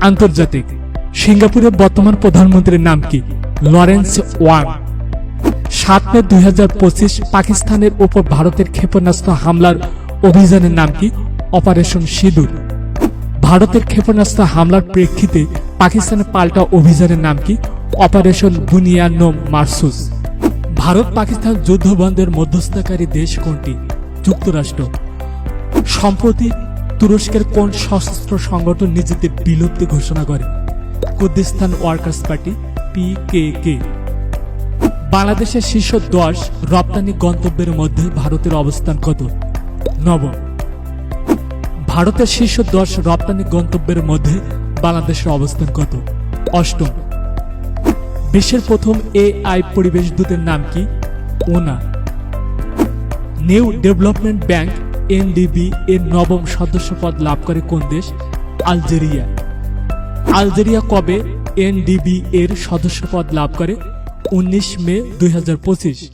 আন্তর্জাতিক। সিঙ্গাপুরের বর্তমান প্রধানমন্ত্রীর নাম কি? লরেন্স ওয়াং সাত মে দুই পাকিস্তানের উপর ভারতের ক্ষেপণাস্ত্র হামলার অভিযানের নাম কি? অপারেশন সিঁদুর। ভারতের ক্ষেপণাস্ত্র হামলার প্রেক্ষিতে পাকিস্তানের পাল্টা অভিযানের নাম কি? অপারেশন বুনিয়ানো মারসুস। ভারত পাকিস্তান যুদ্ধ বন্ধের মধ্যস্থকারী দেশ কোনটি? যুক্তরাষ্ট্র। সম্প্রতি তুরস্কের কোন সশস্ত্র সংগঠন নিজেদের বিলুপ্তি ঘোষণা করে? কুর্দিস্তান ওয়ার্কার্স পার্টি পিকেকে বাংলাদেশের শীর্ষ দশ রপ্তানি গন্তব্যের মধ্যে ভারতের অবস্থান কত? নবম। ভারতের শীর্ষ দশ রপ্তানি গন্তব্যের মধ্যে বাংলাদেশের অবস্থান কত? অষ্টম। বিশ্বের প্রথম এআই পরিবেশ দূতের নাম কি? ওনা। নিউ ডেভেলপমেন্ট ব্যাংক এনডিবি এর নবম সদস্য পদ লাভ করে কোন দেশ? আলজেরিয়া। আলজেরিয়া কবে এনডিবি এর সদস্য পদ লাভ করে? উনিশ মে দুই হাজার পঁচিশ।